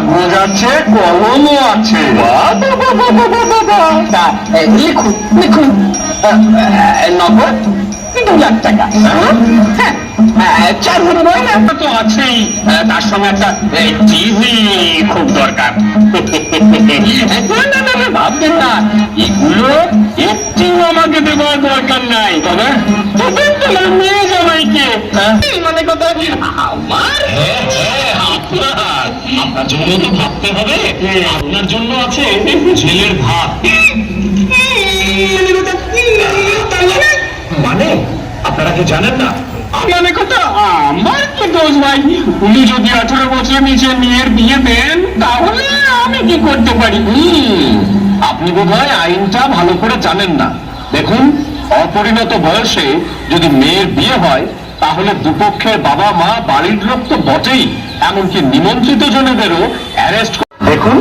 কাগজ আছে কলমও আছে। লিখুন লিখুন। নগদ দু লাখ টাকা। হ্যাঁ হ্যাঁ, তো আছেই। তার সঙ্গে একটা টিভি খুব দরকার। না না ভাববেন না। এগুলো একটিও আমাকে দেওয়ার দরকার নাই তবে তবে তোমার মেয়ে জামাইকে হ্যাঁ? মানে কথা? জন্য তো ভাবতে হবে। আপনার জন্য আছে ছেলের ভাত। মানে? আপনারা কি জানেন না? মানে কথা আমার কি দোষ ভাই। উনি যদি আঠারো বছর নিচে মেয়ের বিয়ে দেন তাহলে আমি কি করতে পারি? আপনি বোধহয় আইনটা ভালো করে জানেন না। দেখুন অপরিণত বয়সে যদি মেয়ের বিয়ে হয় তাহলে দুপক্ষের বাবা মা বাড়ির লোক তো বটেই। এমনকি নিমন্ত্রিত জনেদেরও অ্যারেস্ট দেখুন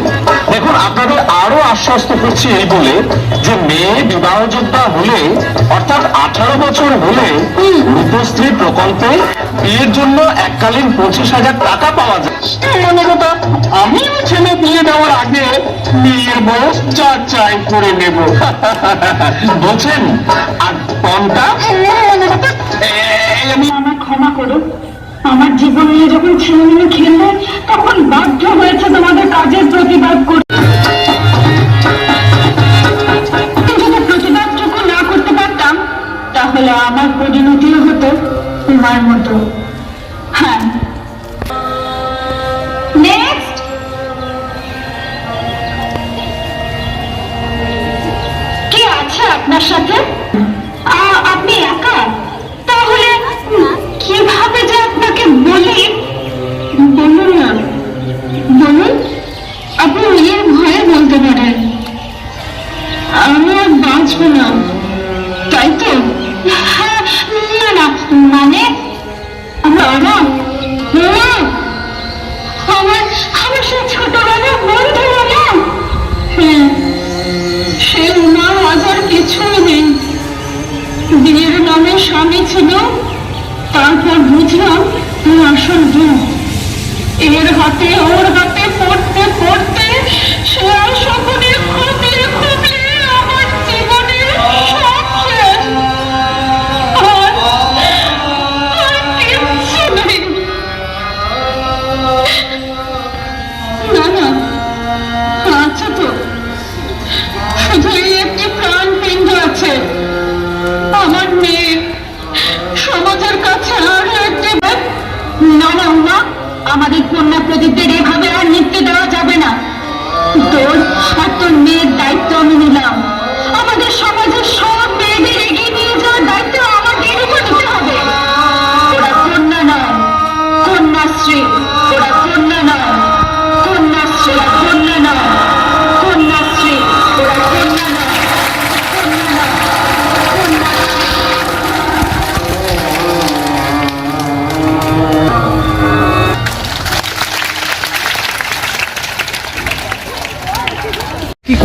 দেখুন আপনাদের আরও আশ্বস্ত করছি এই বলে যে মেয়ে বিবাহযোদ্ধা হলে অর্থাৎ আঠারো বছর হলে রূপশ্রী প্রকল্পে বিয়ের জন্য এককালীন পঁচিশ হাজার টাকা পাওয়া যায়। মানে কথা আমিও ছেলে বিয়ে দেওয়ার আগে বিয়ের বয়স চার চাই করে নেব। বলছেন আর পণটা মানে কথা, এই আমি আমার ক্ষমা করো আমার জীবন নিয়ে যখন ছেলেমেয়ে খেললে তখন বাধ্য হয়েছে তোমাদের কাজের প্রতিবাদ করতে তাহলে আমার পরিণতিও হতো তোমার মতো। হ্যাঁ। নেক্সট কে আছে আপনার সাথে? ছিল তারপর বুঝলাম তুমি আসল রূপ। এর হাতে ওর হাতে পড়তে পড়তে সে আর আমাদের কন্যা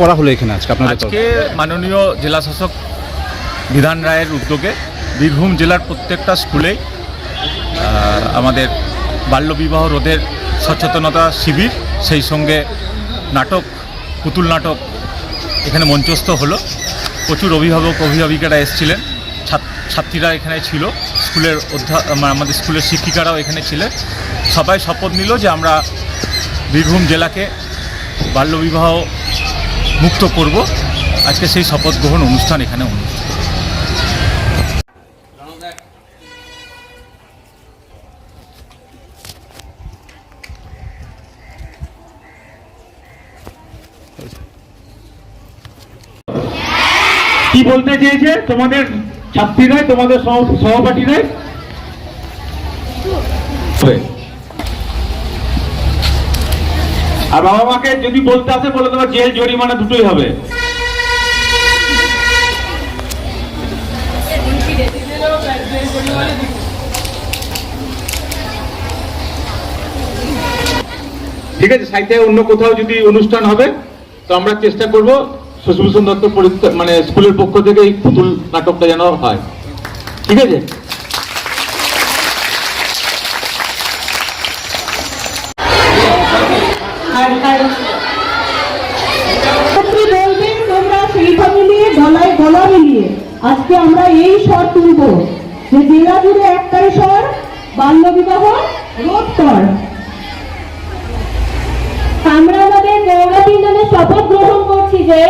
করা হলো এখানে আজকে আপনাদের আজকে মাননীয় জেলা শাসক বিধান রায়ের উদ্যোগে বীরভূম জেলার প্রত্যেকটা স্কুলেই আমাদের বাল্যবিবাহ রোধের সচেতনতা শিবির সেই সঙ্গে নাটক পুতুল নাটক এখানে মঞ্চস্থ হলো। প্রচুর অভিভাবক অভিভাবিকারা এসেছিলেন। ছাত্রীরা এখানে ছিল। স্কুলের অধ্যা মানে আমাদের স্কুলের শিক্ষিকারাও এখানে ছিলেন। সবাই শপথ নিল যে আমরা বীরভূম জেলাকে বাল্যবিবাহ মুক্ত করব। আজকে সেই শপথ গ্রহণ অনুষ্ঠান এখানে অনুষ্ঠিত। কি বলতে চেয়েছে? তোমাদের ছাত্রীরাই তোমাদের সহ- সহপাঠীরাই হবে। আর বাবা মাকে যদি বলতে আসে, বলে তোমার জেল, জরিমানা দুটোই হবে। ঠিক আছে সাইটে অন্য কোথাও যদি অনুষ্ঠান হবে, তো আমরা চেষ্টা করব শশীভূষণ দত্ত মানে স্কুলের পক্ষ থেকে এই পুতুল নাটকটা যেন হয়। ঠিক আছে? আর আর আপনি নিয়ে আজকে আমরা এই স্বর তুলব, যে জেলা একটাই স্বর বাল্যবিবাহ রোধ কর আমরা আমাদের গৌরাতির নামে শপথ গ্রহণ করছি যে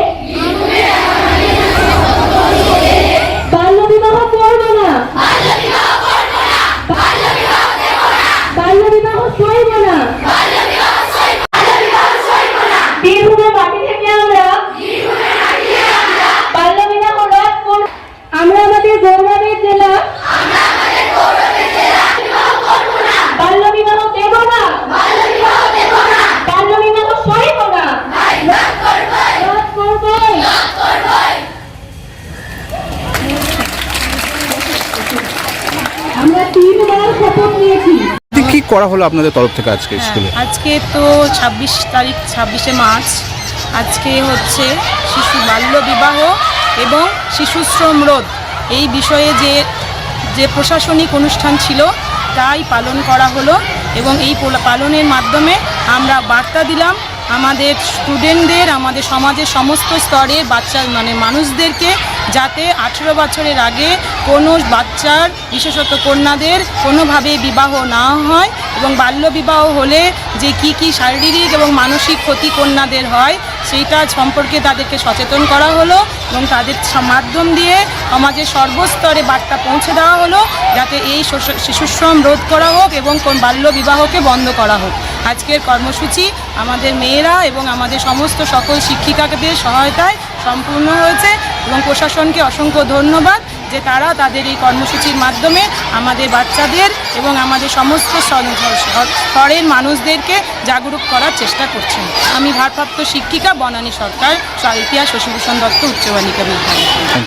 করা হলো আপনাদের তরফ থেকে আজকে স্কুলে? হ্যাঁ, আজকে তো ছাব্বিশ তারিখ ছাব্বিশে মার্চ। আজকে হচ্ছে শিশু বাল্য বিবাহ এবং শিশু শ্রম রোধ। এই বিষয়ে যে যে প্রশাসনিক অনুষ্ঠান ছিল তাই পালন করা হলো এবং এই পালনের মাধ্যমে আমরা বার্তা দিলাম আমাদের স্টুডেন্টদের আমাদের সমাজের সমস্ত স্তরে বাচ্চা মানে মানুষদেরকে যাতে আঠেরো বছরের আগে কোনো বাচ্চার বিশেষত কন্যাদের কোনোভাবে বিবাহ না হয় এবং বাল্যবিবাহ হলে যে কি কি শারীরিক এবং মানসিক ক্ষতি কন্যাদের হয়, সেইটা সম্পর্কে তাদেরকে সচেতন করা হলো এবং তাদের মাধ্যম দিয়ে সমাজের সর্বস্তরে বার্তা পৌঁছে দেওয়া হলো যাতে এই শিশুশ্রম রোধ করা হোক এবং কোন বাল্য বিবাহকে বন্ধ করা হোক। আজকের কর্মসূচি আমাদের মেয়েরা এবং আমাদের সমস্ত সকল শিক্ষিকাদের সহায়তায় সম্পূর্ণ হয়েছে এবং প্রশাসনকে অসংখ্য ধন্যবাদ। যে তারা তাদের এই কর্মসূচির মাধ্যমে আমাদের বাচ্চাদের এবং আমাদের সমস্ত স্তরের মানুষদেরকে জাগরুক করার চেষ্টা করছেন। আমি ভারপ্রাপ্ত শিক্ষিকা বনানী সরকার ইতিহাস শশীভূষণ দত্ত উচ্চ বালিকা বিদ্যালয়